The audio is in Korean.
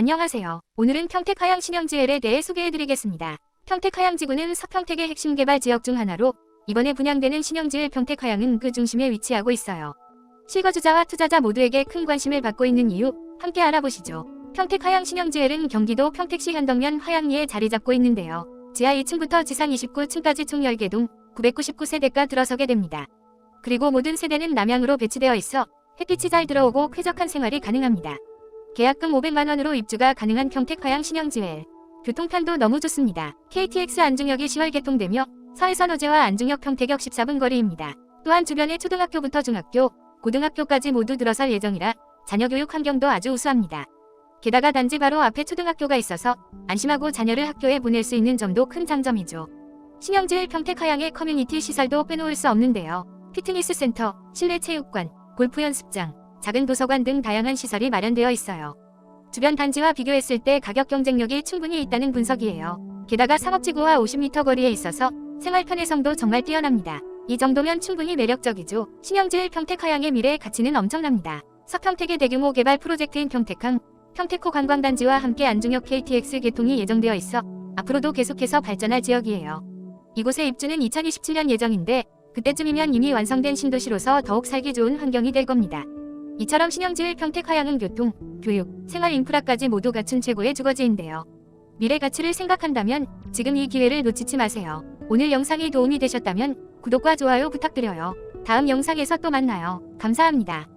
안녕하세요. 오늘은 평택 하양 신영지엘에 대해 소개해드리겠습니다. 평택 하양지구는 서평택의 핵심 개발 지역 중 하나로 이번에 분양되는 신영지엘 평택 하양은 그 중심에 위치하고 있어요. 실거주자와 투자자 모두에게 큰 관심을 받고 있는 이유 함께 알아보시죠. 평택 하양 신영지엘은 경기도 평택시 현덕면 화양리에 자리 잡고 있는데요. 지하 2층부터 지상 29층까지 총 10개 동 999세대가 들어서게 됩니다. 그리고 모든 세대는 남향으로 배치되어 있어 햇빛이 잘 들어오고 쾌적한 생활이 가능합니다. 계약금 500만원으로 입주가 가능한 평택 화양 신영지회. 교통편도 너무 좋습니다. KTX 안중역이 10월 개통되며 서해선 호재와 안중역 평택역 14분 거리입니다. 또한 주변에 초등학교부터 중학교, 고등학교까지 모두 들어설 예정이라 자녀 교육 환경도 아주 우수합니다. 게다가 단지 바로 앞에 초등학교가 있어서 안심하고 자녀를 학교에 보낼 수 있는 점도 큰 장점이죠. 신영지일 평택 하양의 커뮤니티 시설도 빼놓을 수 없는데요. 피트니스 센터, 실내 체육관, 골프 연습장, 작은 도서관 등 다양한 시설이 마련되어 있어요. 주변 단지와 비교했을 때 가격 경쟁력이 충분히 있다는 분석이에요. 게다가 상업지구와 50m 거리에 있어서 생활 편의성도 정말 뛰어납니다. 이 정도면 충분히 매력적이죠. 신영지일 평택 하양의 미래의 가치는 엄청납니다. 서평택의 대규모 개발 프로젝트인 평택항, 평택호 관광단지와 함께 안중역 KTX 개통이 예정되어 있어 앞으로도 계속해서 발전할 지역이에요. 이곳에 입주는 2027년 예정인데 그때쯤이면 이미 완성된 신도시로서 더욱 살기 좋은 환경이 될 겁니다. 이처럼 신영지일 평택 하양은 교통, 교육, 생활 인프라까지 모두 갖춘 최고의 주거지인데요. 미래 가치를 생각한다면 지금 이 기회를 놓치지 마세요. 오늘 영상이 도움이 되셨다면 구독과 좋아요 부탁드려요. 다음 영상에서 또 만나요. 감사합니다.